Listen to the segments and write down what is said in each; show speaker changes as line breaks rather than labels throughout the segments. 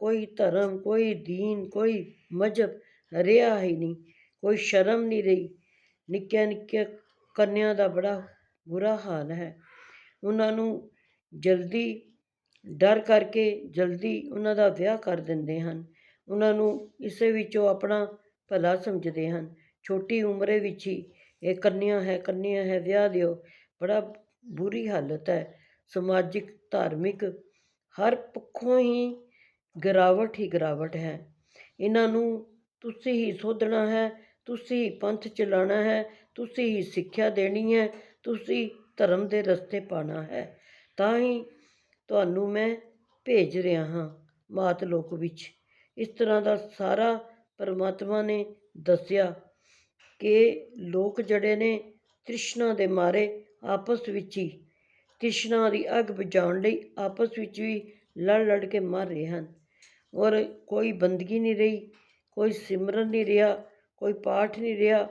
ਕੋਈ ਧਰਮ, ਕੋਈ ਦੀਨ, ਕੋਈ ਮਜ਼ਹਬ ਰਿਹਾ ਹੀ ਨਹੀਂ, ਕੋਈ ਸ਼ਰਮ ਨਹੀਂ ਰਹੀ। ਨਿੱਕੀਆਂ ਨਿੱਕੀਆਂ ਕੰਨਿਆਂ ਦਾ ਬੜਾ ਬੁਰਾ ਹਾਲ ਹੈ। ਉਹਨਾਂ ਨੂੰ ਜਲਦੀ ਡਰ ਕਰਕੇ ਜਲਦੀ ਉਹਨਾਂ ਦਾ ਵਿਆਹ ਕਰ ਦਿੰਦੇ ਹਨ। ਉਹਨਾਂ ਨੂੰ ਇਸੇ ਵਿੱਚੋਂ ਆਪਣਾ ਭਲਾ ਸਮਝਦੇ ਹਨ। ਛੋਟੀ ਉਮਰੇ ਵਿੱਚ ਹੀ ਇਹ ਕੰਨਿਆ ਹੈ ਕੰਨਿਆ ਹੈ, ਵਿਆਹ ਦਿਓ। ਬੜਾ ਬੁਰੀ ਹਾਲਤ ਹੈ। ਸਮਾਜਿਕ, ਧਾਰਮਿਕ ਹਰ ਪੱਖੋਂ ਹੀ ਗਿਰਾਵਟ ਹੀ ਗਿਰਾਵਟ ਹੈ। ਇਹਨਾਂ ਨੂੰ ਤੁਸੀਂ ਹੀ ਸੋਧਣਾ ਹੈ, ਤੁਸੀਂ ਹੀ ਪੰਥ ਚਲਾਉਣਾ ਹੈ, ਤੁਸੀਂ ਹੀ ਸਿੱਖਿਆ ਦੇਣੀ ਹੈ, ਤੁਸੀਂ ਧਰਮ ਦੇ ਰਸਤੇ ਪਾਉਣਾ ਹੈ। ਤਾਂ ਹੀ ਤੁਹਾਨੂੰ ਮੈਂ ਭੇਜ ਰਿਹਾ ਹਾਂ ਮਾਤ ਲੋਕ ਵਿੱਚ। ਇਸ ਤਰ੍ਹਾਂ ਦਾ ਸਾਰਾ ਪਰਮਾਤਮਾ ਨੇ ਦੱਸਿਆ ਕਿ ਲੋਕ ਜਿਹੜੇ ਨੇ ਤ੍ਰਿਸ਼ਨਾ ਦੇ ਮਾਰੇ ਆਪਸ ਵਿੱਚ ਹੀ, ਤ੍ਰਿਸ਼ਨਾ ਦੀ ਅੱਗ ਬੁਝਾਉਣ ਲਈ ਆਪਸ ਵਿੱਚ ਵੀ ਲੜ ਲੜ ਕੇ ਮਰ ਰਹੇ ਹਨ। ਔਰ ਕੋਈ ਬੰਦਗੀ ਨਹੀਂ ਰਹੀ, ਕੋਈ ਸਿਮਰਨ ਨਹੀਂ ਰਿਹਾ, ਕੋਈ ਪਾਠ ਨਹੀਂ ਰਿਹਾ,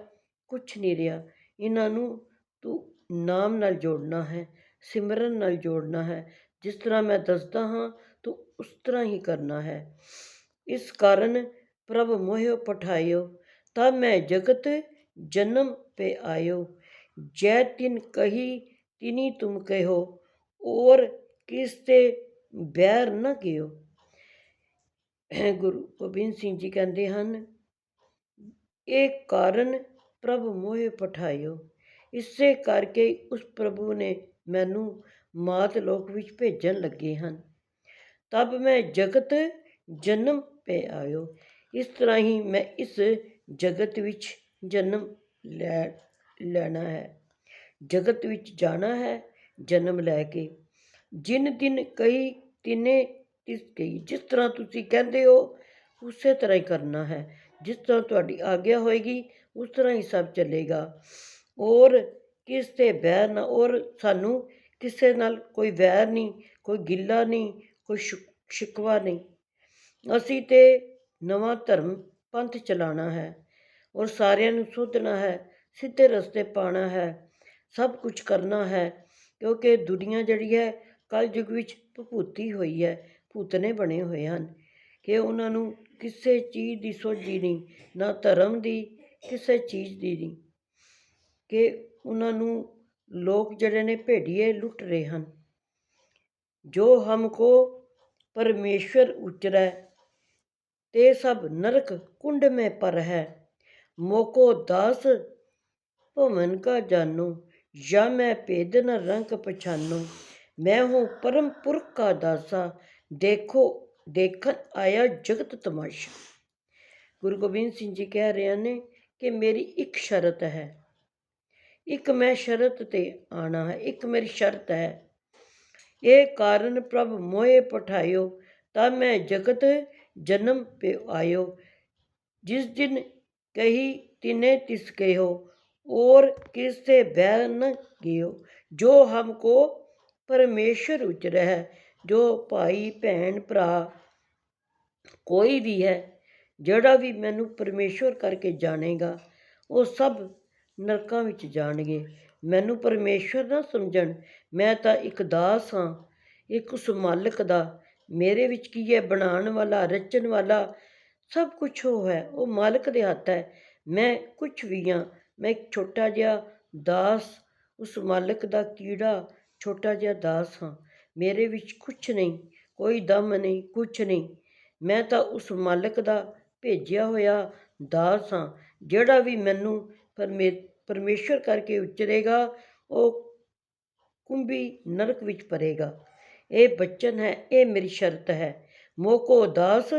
ਕੁਛ ਨਹੀਂ ਰਿਹਾ। ਇਹਨਾਂ ਨੂੰ ਤੂੰ ਨਾਮ ਨਾਲ ਜੋੜਨਾ ਹੈ, ਸਿਮਰਨ ਨਾਲ ਜੋੜਨਾ ਹੈ। ਜਿਸ ਤਰ੍ਹਾਂ ਮੈਂ ਦੱਸਦਾ ਹਾਂ, ਤੂੰ ਉਸ ਤਰ੍ਹਾਂ ਹੀ ਕਰਨਾ ਹੈ। ਇਸ ਕਾਰਨ ਪ੍ਰਭ ਮੋਹਿ ਪਠਾਇਓ, ਤਾਂ ਮੈਂ ਜਗਤ ਜਨਮ ਪੇ ਆਇਓ। ਜੈ ਤਿਨ ਕਹੀ ਤਿਨੀ ਤੁਮ ਕਹਿਓ ਔਰ ਕਿਸ ਤੇ ਬੈਰ ਨਾ ਗਿਓ ਗੁਰੂ ਗੋਬਿੰਦ ਸਿੰਘ ਜੀ ਕਹਿੰਦੇ ਹਨ, ਇਹ ਕਾਰਨ ਪ੍ਰਭ ਮੋਹਿ ਪਠਾਇਓ। ਇਸੇ ਕਰਕੇ ਉਸ ਪ੍ਰਭੂ ਨੇ ਮੈਨੂੰ ਮਾਤ ਲੋਕ ਵਿੱਚ ਭੇਜਣ ਲੱਗੇ ਹਨ। ਤਬ ਮੈਂ ਜਗਤ ਜਨਮ ਪੇ ਆਇਓ। ਇਸ ਤਰ੍ਹਾਂ ਹੀ ਮੈਂ ਇਸ ਜਗਤ ਵਿੱਚ ਜਨਮ ਲੈ, ਲੈਣਾ ਹੈ। ਜਗਤ ਵਿੱਚ ਜਾਣਾ ਹੈ, ਜਨਮ ਲੈ ਕੇ। ਜਿਨ ਦਿਨ ਕਈ ਤਿੰਨੇ ਤਿਸ ਗਈ ਜਿਸ ਤਰ੍ਹਾਂ ਤੁਸੀਂ ਕਹਿੰਦੇ ਹੋ, ਉਸੇ ਤਰ੍ਹਾਂ ਹੀ ਕਰਨਾ ਹੈ। ਜਿਸ ਤਰ੍ਹਾਂ ਤੁਹਾਡੀ ਆਗਿਆ ਹੋਏਗੀ, ਉਸ ਤਰ੍ਹਾਂ ਹੀ ਸਭ ਚੱਲੇਗਾ। ਔਰ ਕਿਸ ਤੇ ਵੈਰ ਨਾ, ਔਰ ਸਾਨੂੰ ਕਿਸੇ ਨਾਲ ਕੋਈ ਵੈਰ ਨਹੀਂ, ਕੋਈ ਗਿੱਲਾ ਨਹੀਂ, ਕੋਈ ਸ਼ਿਕਵਾ ਨਹੀਂ। ਅਸੀਂ ਤੇ ਨਵਾਂ ਧਰਮ ਪੰਥ ਚਲਾਉਣਾ ਹੈ ਔਰ ਸਾਰਿਆਂ ਨੂੰ ਸੋਧਣਾ ਹੈ, ਸਿੱਧੇ ਰਸਤੇ ਪਾਉਣਾ ਹੈ, ਸਭ ਕੁਝ ਕਰਨਾ ਹੈ, ਕਿਉਂਕਿ ਦੁਨੀਆ ਜਿਹੜੀ ਹੈ ਕਲ ਯੁੱਗ ਵਿੱਚ ਭਪੂਤੀ ਹੋਈ ਹੈ। ਭੂਤਨੇ ਬਣੇ ਹੋਏ ਹਨ। ਕਿ ਉਹਨਾਂ ਨੂੰ ਕਿਸੇ ਚੀਜ਼ ਦੀ ਸੋਝੀ ਨਹੀਂ, ਨਾ ਧਰਮ ਦੀ, ਕਿਸੇ ਚੀਜ਼ ਦੀ ਨਹੀਂ। ਕਿ ਉਹਨਾਂ ਨੂੰ ਲੋਕ ਜਿਹੜੇ ਨੇ ਭੇੜੀਏ ਲੁੱਟ ਰਹੇ ਹਨ। ਜੋ ਹਮਕੋ ਪਰਮੇਸ਼ਵਰ ਉਚਰੈ, ਤੇ ਸਭ ਨਰਕ ਕੁੰਡ ਮੇ ਪਰ ਹੈ। ਮੋਕੋ ਦਾਸ ਭਵਨ ਕਾ ਜਾਨੋ, ਜਾਂ ਮੈਂ ਭੇਦ ਨ ਰੰਗ ਪਛਾਨੋ। ਮੈਂ ਹੂੰ ਪਰਮ ਪੁਰਖ ਕਾ ਦਾਸਾ ਦੇਖੋ ਦੇਖਣ ਆਇਆ ਜਗਤ ਤਮਾਸ਼ਾ ਗੁਰੂ ਗੋਬਿੰਦ ਸਿੰਘ ਜੀ ਕਹਿ ਰਹੇ ਨੇ ਕਿ ਮੇਰੀ ਇੱਕ ਸ਼ਰਤ ਹੈ ਇੱਕ ਮੈਂ ਸ਼ਰਤ ਤੇ ਆਣਾ ਹੈ ਇੱਕ ਮੇਰੀ ਸ਼ਰਤ ਹੈ ਇਹ ਕਾਰਨ ਪ੍ਰਭ ਮੋਏ ਪਠਾਇਓ ਤਾਂ ਮੈਂ ਜਗਤ ਜਨਮ पे आयो जिस दिन कही तिने तिस कहो और किससे बैर न गियो जो हमको परमेश्वर उचर है ਜੋ ਭਾਈ, ਭੈਣ, ਭਰਾ ਕੋਈ ਵੀ ਹੈ, ਜਿਹੜਾ ਵੀ ਮੈਨੂੰ ਪਰਮੇਸ਼ਵਰ ਕਰਕੇ ਜਾਣੇਗਾ, ਉਹ ਸਭ ਨਰਕਾਂ ਵਿੱਚ ਜਾਣਗੇ। ਮੈਨੂੰ ਪਰਮੇਸ਼ਵਰ ਨਾ ਸਮਝਣ, ਮੈਂ ਤਾਂ ਇੱਕ ਦਾਸ ਹਾਂ, ਇੱਕ ਉਸ ਮਾਲਕ ਦਾ। ਮੇਰੇ ਵਿੱਚ ਕੀ ਹੈ? ਬਣਾਉਣ ਵਾਲਾ, ਰਚਣ ਵਾਲਾ ਸਭ ਕੁਝ ਉਹ ਹੈ, ਉਹ ਮਾਲਕ ਦੇ ਹੱਥ ਹੈ। ਮੈਂ ਕੁਝ ਵੀ ਹਾਂ, ਮੈਂ ਇੱਕ ਛੋਟਾ ਜਿਹਾ ਦਾਸ, ਉਸ ਮਾਲਕ ਦਾ ਕੀੜਾ ਛੋਟਾ ਜਿਹਾ ਦਾਸ ਹਾਂ। ਮੇਰੇ ਵਿੱਚ ਕੁਛ ਨਹੀਂ, ਕੋਈ ਦਮ ਨਹੀਂ, ਕੁਛ ਨਹੀਂ। ਮੈਂ ਤਾਂ ਉਸ ਮਾਲਕ ਦਾ ਭੇਜਿਆ ਹੋਇਆ ਦਾਸ ਹਾਂ, ਜਿਹੜਾ ਵੀ ਮੈਨੂੰ ਪਰਮੇ, ਪਰਮੇਸ਼ਵਰ ਕਰਕੇ ਉਚਰੇਗਾ, ਉਹ ਕੁੰਭੀ ਨਰਕ ਵਿੱਚ ਪਰੇਗਾ। ਇਹ ਬਚਨ ਹੈ, ਇਹ ਮੇਰੀ ਸ਼ਰਤ ਹੈ। ਮੋਕੋ ਦਾਸ,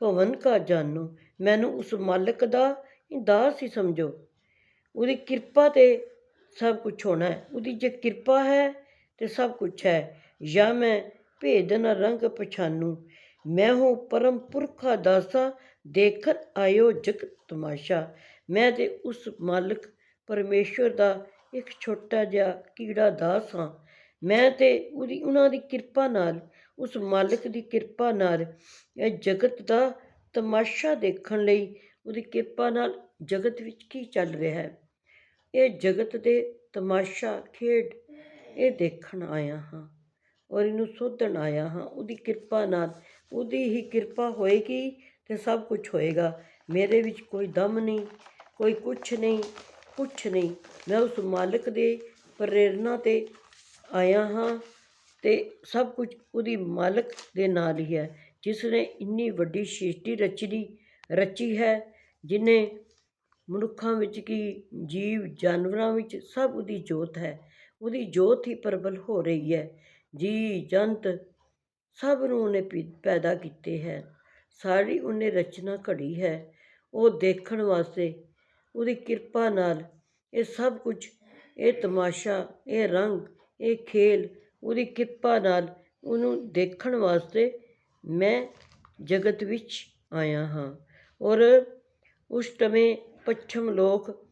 ਭਵਨ ਕਾ ਜਾਨੋ। ਮੈਨੂੰ ਉਸ ਮਾਲਕ ਦਾ ਦਾਸ ਹੀ ਸਮਝੋ। ਉਹਦੀ ਕਿਰਪਾ ਤੇ ਸਭ ਕੁਝ ਹੋਣਾ ਹੈ। ਉਹਦੀ ਜੇ ਕਿਰਪਾ ਹੈ, ਤੇ ਸਭ ਕੁਝ ਹੈ। ਜਾਂ ਮੈਂ ਭੇਦ ਨ ਰੰਗ ਪਛਾਨੂ। ਮੈਂ ਹੂੰ ਪਰਮ ਪੁਰਖਾ ਦਾਸਾ, ਦੇਖਣ ਆਇਓ ਜਗ ਤਮਾਸ਼ਾ। ਮੈਂ ਤੇ ਉਸ ਮਾਲਕ ਪਰਮੇਸ਼ਵਰ ਦਾ ਇੱਕ ਛੋਟਾ ਜਿਹਾ ਕੀੜਾ ਦਾਸ ਹਾਂ। ਮੈਂ ਤੇ ਉਹਦੀ, ਉਹਨਾਂ ਦੀ ਕਿਰਪਾ ਨਾਲ, ਉਸ ਮਾਲਕ ਦੀ ਕਿਰਪਾ ਨਾਲ ਇਹ ਜਗਤ ਦਾ ਤਮਾਸ਼ਾ ਦੇਖਣ ਲਈ ਉਹਦੀ ਕਿਰਪਾ ਨਾਲ ਜਗਤ ਵਿੱਚ ਕੀ ਚੱਲ ਰਿਹਾ ਹੈ। ਇਹ ਜਗਤ ਦੇ ਤਮਾਸ਼ਾ ਖੇਡ ਇਹ ਦੇਖਣ ਆਇਆ ਹਾਂ। ਔਰ ਇਹਨੂੰ ਸੋਧਣ ਆਇਆ ਹਾਂ। ਉਹਦੀ ਕਿਰਪਾ ਨਾਲ, ਉਹਦੀ ਹੀ ਕਿਰਪਾ ਹੋਏਗੀ ਤੇ ਸਭ ਕੁਝ ਹੋਏਗਾ। ਮੇਰੇ ਵਿੱਚ ਕੋਈ ਦਮ ਨਹੀਂ, ਕੋਈ ਕੁਛ ਨਹੀਂ ਕੁਛ ਨਹੀਂ। ਮੈਂ ਉਸ ਮਾਲਕ ਦੇ ਪ੍ਰੇਰਣਾ ਤੇ ਆਇਆ ਹਾਂ ਤੇ ਸਭ ਕੁਝ ਉਹਦੀ ਮਾਲਕ ਦੇ ਨਾਲ ਹੀ ਹੈ ਜਿਸ ਨੇ ਇੰਨੀ ਵੱਡੀ ਸ੍ਰਿਸ਼ਟੀ ਰਚੀ ਰਚੀ ਹੈ, ਜਿਨੇ ਮਨੁੱਖਾਂ ਵਿੱਚ ਕੀ ਜੀਵ ਜਾਨਵਰਾਂ ਵਿੱਚ ਸਭ ਉਹਦੀ ਜੋਤ ਹੈ। ਉਹਦੀ ਜੋਤ ਹੀ ਪ੍ਰਬਲ ਹੋ ਰਹੀ ਹੈ। ਜੀ ਜੰਤ ਸਭ ਨੂੰ ਉਹਨੇ ਪੀ- ਪੈਦਾ ਕੀਤੇ ਹੈ। ਸਾਰੀ ਉਹਨੇ ਰਚਨਾ ਘੜੀ ਹੈ। ਉਹ ਦੇਖਣ ਵਾਸਤੇ ਉਹਦੀ ਕਿਰਪਾ ਨਾਲ ਇਹ ਸਭ ਕੁਝ, ਇਹ ਤਮਾਸ਼ਾ, ਇਹ ਰੰਗ, ਇਹ ਖੇਲ, ਉਹਦੀ ਕਿਰਪਾ ਨਾਲ ਉਹਨੂੰ ਦੇਖਣ ਵਾਸਤੇ ਮੈਂ ਜਗਤ ਵਿੱਚ ਆਇਆ ਹਾਂ। ਔਰ ਉਸ ਸਮੇਂ ਪੱਛਮ ਲੋਕ,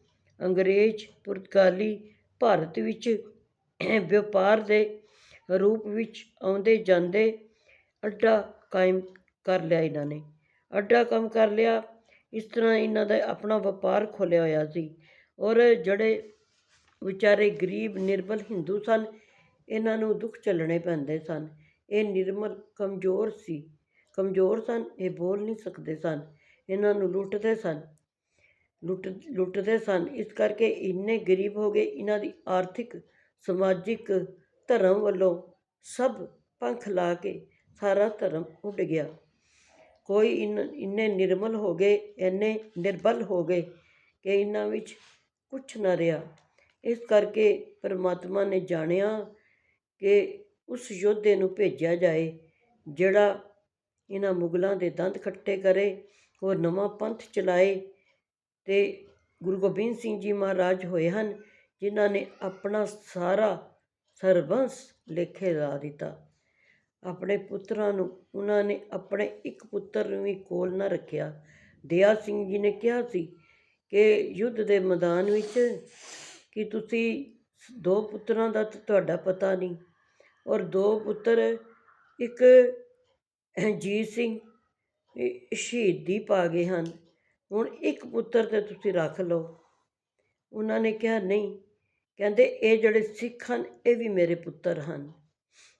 ਅੰਗਰੇਜ਼, ਪੁਰਤਗਾਲੀ, ਭਾਰਤ ਵਿੱਚ ਵਪਾਰ ਦੇ ਰੂਪ ਵਿੱਚ ਆਉਂਦੇ ਜਾਂਦੇ ਅੱਡਾ ਕਾਇਮ ਕਰ ਲਿਆ ਇਹਨਾਂ ਨੇ। ਅੱਡਾ ਕੰਮ ਕਰ ਲਿਆ, ਇਸ ਤਰ੍ਹਾਂ ਇਹਨਾਂ ਦਾ ਆਪਣਾ ਵਪਾਰ ਖੋਲ੍ਹਿਆ ਹੋਇਆ ਸੀ ਔਰ ਜਿਹੜੇ ਵਿਚਾਰੇ ਗਰੀਬ, ਨਿਰਬਲ ਹਿੰਦੂ ਸਨ, ਇਹਨਾਂ ਨੂੰ ਦੁੱਖ ਝੱਲਣੇ ਪੈਂਦੇ ਸਨ। ਇਹ ਨਿਰਮਲ, ਕਮਜ਼ੋਰ ਸੀ। ਕਮਜ਼ੋਰ ਸਨ, ਇਹ ਬੋਲ ਨਹੀਂ ਸਕਦੇ ਸਨ। ਇਹਨਾਂ ਨੂੰ ਲੁੱਟਦੇ ਸਨ। ਲੁੱਟ, ਲੁੱਟਦੇ ਸਨ। ਇਸ ਕਰਕੇ ਇੰਨੇ ਗਰੀਬ ਹੋ ਗਏ, ਇਹਨਾਂ ਦੀ ਆਰਥਿਕ, ਸਮਾਜਿਕ ਧਰਮ ਵੱਲੋਂ ਸਭ ਪੰਖ ਲਾ ਕੇ ਸਾਰਾ ਧਰਮ ਉੱਡ ਗਿਆ। ਕੋਈ ਇਨ, ਇੰਨੇ ਨਿਰਮਲ ਹੋ ਗਏ, ਇੰਨੇ ਨਿਰਬਲ ਹੋ ਗਏ ਕਿ ਇਹਨਾਂ ਵਿੱਚ ਕੁਛ ਨਾ ਰਿਹਾ। ਇਸ ਕਰਕੇ ਪਰਮਾਤਮਾ ਨੇ ਜਾਣਿਆ ਕਿ ਉਸ ਯੋਧੇ ਨੂੰ ਭੇਜਿਆ ਜਾਏ, ਜਿਹੜਾ ਇਹਨਾਂ ਮੁਗਲਾਂ ਦੇ ਦੰਦ ਖੱਟੇ ਕਰੇ, ਹੋਰ ਨਵਾਂ ਪੰਥ ਚਲਾਏ ਤੇ ਗੁਰੂ ਗੋਬਿੰਦ ਸਿੰਘ ਜੀ ਮਹਾਰਾਜ ਹੋਏ ਹਨ, ਜਿਨ੍ਹਾਂ ਨੇ ਆਪਣਾ ਸਾਰਾ ਸਰਬੰਸ ਲੇਖੇ ਲਾ ਦਿੱਤਾ। ਆਪਣੇ ਪੁੱਤਰਾਂ ਨੂੰ, ਉਹਨਾਂ ਨੇ ਆਪਣੇ ਇੱਕ ਪੁੱਤਰ ਨੂੰ ਵੀ ਕੋਲ ਨਾ ਰੱਖਿਆ। ਦਇਆ ਸਿੰਘ ਜੀ ਨੇ ਕਿਹਾ ਸੀ ਕਿ ਯੁੱਧ ਦੇ ਮੈਦਾਨ ਵਿੱਚ ਕਿ ਤੁਸੀਂ ਦੋ ਪੁੱਤਰਾਂ ਦਾ ਤਾਂ ਤੁਹਾਡਾ ਪਤਾ ਨਹੀਂ। ਔਰ ਦੋ ਪੁੱਤਰ, ਇੱਕ ਜੀਤ ਸਿੰਘ ਸ਼ਹੀਦੀ ਪਾ ਗਏ ਹਨ। ਹੁਣ ਇੱਕ ਪੁੱਤਰ ਤੇ ਤੁਸੀਂ ਰੱਖ ਲਓ। ਉਹਨਾਂ ਨੇ ਕਿਹਾ, ਨਹੀਂ ਕਹਿੰਦੇ, ਇਹ ਜਿਹੜੇ ਸਿੱਖ ਹਨ, ਇਹ ਵੀ ਮੇਰੇ ਪੁੱਤਰ ਹਨ।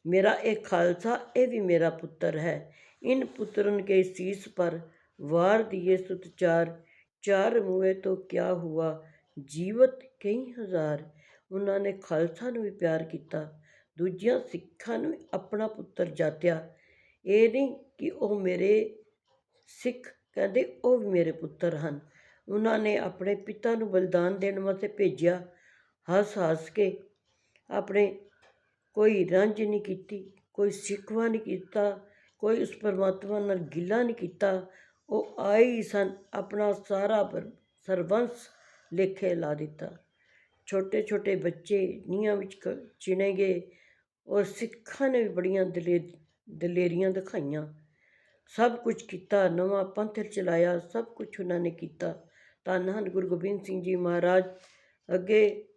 ਮੇਰਾ ਇਹ ਖਾਲਸਾ, ਇਹ ਵੀ ਮੇਰਾ ਪੁੱਤਰ ਹੈ। ਇਨ ਪੁੱਤਰਨ ਕੇ ਸੀਸ ਪਰ ਵਾਰ ਦਿਏ ਸੁਤ ਚਾਰ। ਚਾਰ ਮੂਹੇ ਤੋਂ ਕਿਆ ਹੁਆ? ਜੀਵਤ ਕਈ ਹਜ਼ਾਰ। ਉਹਨਾਂ ਨੇ ਖਾਲਸਾ ਨੂੰ ਵੀ ਪਿਆਰ ਕੀਤਾ। ਦੂਜਿਆਂ ਸਿੱਖਾਂ ਨੂੰ ਆਪਣਾ ਪੁੱਤਰ ਜਾਤਿਆ। ਇਹ ਨਹੀਂ ਕਿ ਉਹ ਮੇਰੇ ਸਿੱਖ, ਕਹਿੰਦੇ, ਉਹ ਵੀ ਮੇਰੇ ਪੁੱਤਰ ਹਨ। ਉਹਨਾਂ ਨੇ ਆਪਣੇ ਪਿਤਾ ਨੂੰ ਬਲਿਦਾਨ ਦੇਣ ਵਾਸਤੇ ਭੇਜਿਆ। ਹੱਸ ਹੱਸ ਕੇ ਆਪਣੇ ਕੋਈ ਰੰਜ ਨਹੀਂ ਕੀਤੀ, ਕੋਈ ਸਿਕਵਾ ਨਹੀਂ ਕੀਤਾ, ਕੋਈ ਉਸ ਪਰਮਾਤਮਾ ਨਾਲ ਗਿਲਾ ਨਹੀਂ ਕੀਤਾ। ਉਹ ਆਏ ਹੀ ਸਨ, ਆਪਣਾ ਸਾਰਾ ਪਰ- ਸਰਬੰਸ ਲੇਖੇ ਲਾ ਦਿੱਤਾ। ਛੋਟੇ ਛੋਟੇ ਬੱਚੇ ਨੀਹਾਂ ਵਿੱਚ ਕ- ਚਿਣੇ ਗਏ ਔਰ ਸਿੱਖਾਂ ਨੇ ਵੀ ਬੜੀਆਂ ਦਲੇ ਦਲੇਰੀਆਂ ਦਿਖਾਈਆਂ। ਸਭ ਕੁਝ ਕੀਤਾ, ਨਵਾਂ ਪੰਥ ਚਲਾਇਆ, ਸਭ ਕੁਝ ਉਹਨਾਂ ਨੇ ਕੀਤਾ। ਧੰਨ ਹਨ ਗੁਰੂ ਗੋਬਿੰਦ ਸਿੰਘ ਜੀ ਮਹਾਰਾਜ। ਅੱਗੇ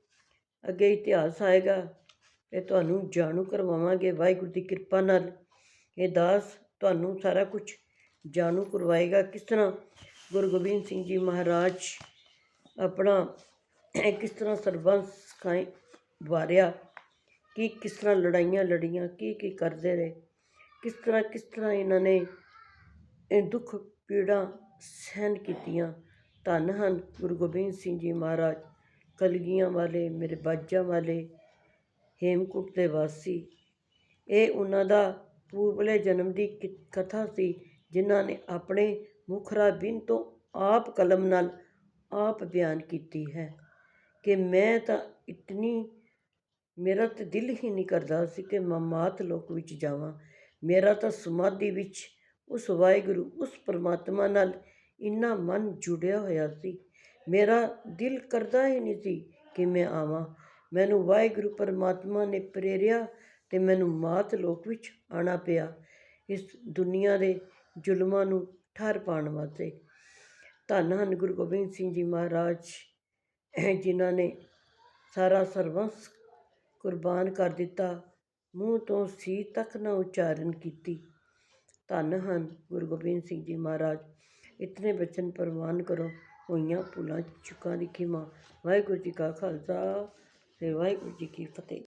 ਅੱਗੇ ਇਤਿਹਾਸ ਆਏਗਾ। ਅਤੇ ਤੁਹਾਨੂੰ ਜਾਣੂ ਕਰਵਾਵਾਂਗੇ। ਵਾਹਿਗੁਰੂ ਦੀ ਕਿਰਪਾ ਨਾਲ ਇਹ ਦਾਸ ਤੁਹਾਨੂੰ ਸਾਰਾ ਕੁਝ ਜਾਣੂ ਕਰਵਾਏਗਾ। ਕਿਸ ਤਰ੍ਹਾਂ ਗੁਰੂ ਗੋਬਿੰਦ ਸਿੰਘ ਜੀ ਮਹਾਰਾਜ ਆਪਣਾ ਕਿਸ ਤਰ੍ਹਾਂ ਸਰਬੰਸ ਕਾਇ ਵਾਰਿਆ? ਕਿ ਕਿਸ ਤਰ੍ਹਾਂ ਲੜਾਈਆਂ ਲੜੀਆਂ? ਕੀ ਕੀ ਕਰਦੇ ਰਹੇ? ਕਿਸ ਤਰ੍ਹਾਂ ਕਿਸ ਤਰ੍ਹਾਂ ਇਹਨਾਂ ਨੇ ਇਹ ਦੁੱਖ ਪੀੜਾ ਸਹਿਨ ਕੀਤੀਆਂ? ਧੰਨ ਹਨ ਗੁਰੂ ਗੋਬਿੰਦ ਸਿੰਘ ਜੀ ਮਹਾਰਾਜ। ਕਲਗੀਆਂ ਵਾਲੇ, ਮੇਰੇ ਬਾਜਾਂ ਵਾਲੇ, ਹੇਮਕੁੰਟ ਦੇ ਵਾਸੀ। ਇਹ ਉਹਨਾਂ ਦਾ ਪੂਰਬਲੇ ਜਨਮ ਦੀ ਕਿ- ਕਥਾ ਸੀ, ਜਿਨ੍ਹਾਂ ਨੇ ਆਪਣੇ ਮੁਖਰਾ ਬਿਨ ਤੋਂ ਆਪ ਕਲਮ ਨਾਲ ਆਪ ਬਿਆਨ ਕੀਤੀ ਹੈ ਕਿ ਮੈਂ ਤਾਂ ਇਤਨੀ ਮੇਰਾ ਤਾਂ ਦਿਲ ਹੀ ਨਹੀਂ ਕਰਦਾ ਸੀ ਕਿ ਮੈਂ ਮਾਤ ਲੋਕ ਵਿੱਚ ਜਾਵਾਂ। ਮੇਰਾ ਤਾਂ ਸਮਾਧੀ ਵਿੱਚ ਉਸ ਵਾਹਿਗੁਰੂ, ਉਸ ਪਰਮਾਤਮਾ ਨਾਲ ਇੰਨਾ ਮਨ ਜੁੜਿਆ ਹੋਇਆ ਸੀ ਮੇਰਾ ਦਿਲ ਕਰਦਾ ਹੀ ਨਹੀਂ ਸੀ ਕਿ ਮੈਂ ਆਵਾਂ। ਮੈਨੂੰ ਵਾਹਿਗੁਰੂ ਪਰਮਾਤਮਾ ਨੇ ਪ੍ਰੇਰਿਆ ਅਤੇ ਮੈਨੂੰ ਮਾਤ ਲੋਕ ਵਿੱਚ ਆਉਣਾ ਪਿਆ। ਇਸ ਦੁਨੀਆ ਦੇ ਜ਼ੁਲਮਾਂ ਨੂੰ ਠਰ ਪਾਉਣ ਵਾਸਤੇ ਧੰਨ ਹਨ ਗੁਰੂ ਗੋਬਿੰਦ ਸਿੰਘ ਜੀ ਮਹਾਰਾਜ, ਜਿਨ੍ਹਾਂ ਨੇ ਸਾਰਾ ਸਰਵੰਸ ਕੁਰਬਾਨ ਕਰ ਦਿੱਤਾ, ਮੂੰਹ ਤੋਂ ਸੀ ਤੱਕ ਨਾ ਉਚਾਰਨ ਕੀਤੀ। ਧੰਨ ਹਨ ਗੁਰੂ ਗੋਬਿੰਦ ਸਿੰਘ ਜੀ ਮਹਾਰਾਜ, ਇਤਨੇ ਬਚਨ ਪ੍ਰਵਾਨ ਕਰੋ। ਹੋਈਆਂ ਭੁੱਲਾਂ ਚੁੱਕਾਂ ਦੀ ਖਿਮਾ। ਵਾਹਿਗੁਰੂ ਜੀ ਕਾ ਖਾਲਸਾ ਤੇ ਵਾਹਿਗੁਰੂ ਜੀ ਕੀ ਫਤਿਹ।